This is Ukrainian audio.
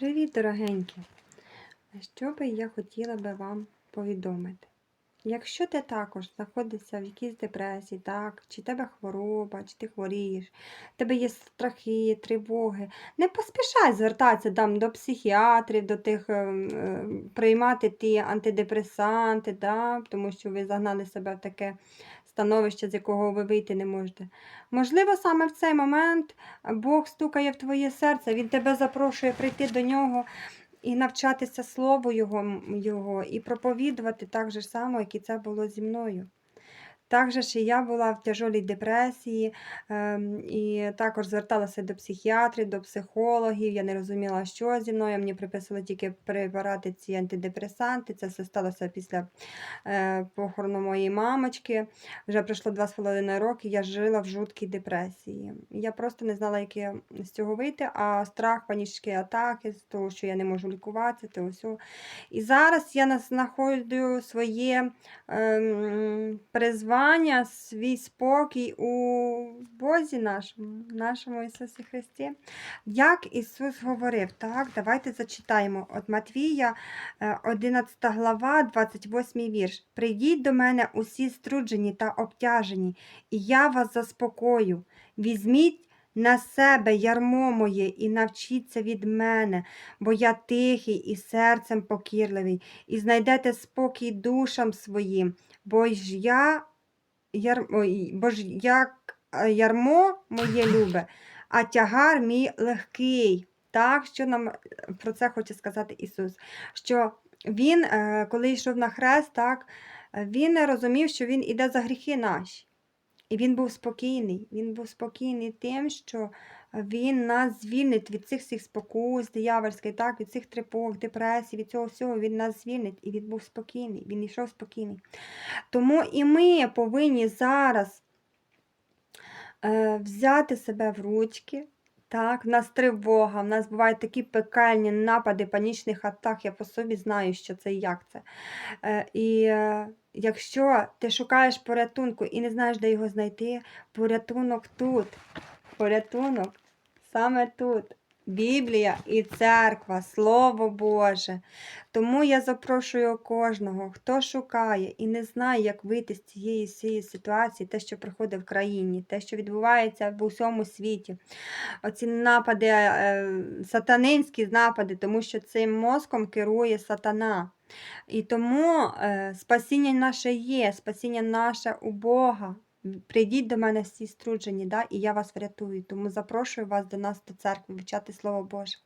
Привіт, дорогенькі! Що би я хотіла би вам повідомити? Якщо ти також знаходишся в якійсь депресії, так, чи тебе хвороба, чи ти хворієш, в тебе є страхи, тривоги, не поспішай звертатися там, до психіатрів, до тих, ем, е, приймати ті антидепресанти, да, тому що ви загнали себе в таке становище, з якого ви вийти не можете. Можливо, саме в цей момент Бог стукає в твоє серце, Він тебе запрошує прийти до нього і навчатися Слову Його, Його і проповідувати так же само, як і це було зі мною. Так же і я була в тяжолій депресії ем, і також зверталася до психіатрів, до психологів. Я не розуміла, що зі мною. Мені приписували тільки препарати ці антидепресанти. Це все сталося після е, похорону моєї мамочки. Вже пройшло два з половиною роки, я жила в жуткій депресії. Я просто не знала, як з цього вийти, а страх, панічні атаки, з того, що я не можу лікуватися, то все. І зараз я знаходжу своє ем, призвання, свій спокій у Бозі нашому, нашому Ісусі Христі. Як Ісус говорив, так, давайте зачитаємо. От Матвія, е, 11 глава, 28 вірш. Прийдіть до мене усі струджені та обтяжені, і я вас заспокою. Візьміть на себе ярмо моє і навчіться від мене, бо я тихий і серцем покірливий, і знайдете спокій душам своїм, бо ж я яр... ой, бо ж як е, ярмо моє любе, а тягар мій легкий. Так, що нам е, про це хоче сказати Ісус? Що Він, е, коли йшов на хрест, так, Він розумів, що Він іде за гріхи наші. І він був спокійний. Він був спокійний тим, що він нас звільнить від цих всіх спокус, диявольських, так, від цих тривог, депресій, від цього всього він нас звільнить. І він був спокійний, він йшов спокійний. Тому і ми повинні зараз е, взяти себе в ручки. Так, в нас тривога, в нас бувають такі пекельні напади панічних атак. Я по собі знаю, що це і як це. Е, і е, якщо ти шукаєш порятунку і не знаєш, де його знайти, порятунок тут. Порятунок саме тут. Біблія і церква, Слово Боже. Тому я запрошую кожного, хто шукає і не знає, як вийти з цієї всієї ситуації, те, що приходить в країні, те, що відбувається в усьому світі. Оці напади, е, сатанинські напади, тому що цим мозком керує сатана. І тому е, спасіння наше є, спасіння наше у Бога. Прийдіть до мене всі струджені, да, і я вас врятую. Тому запрошую вас до нас до церкви вивчати Слово Боже.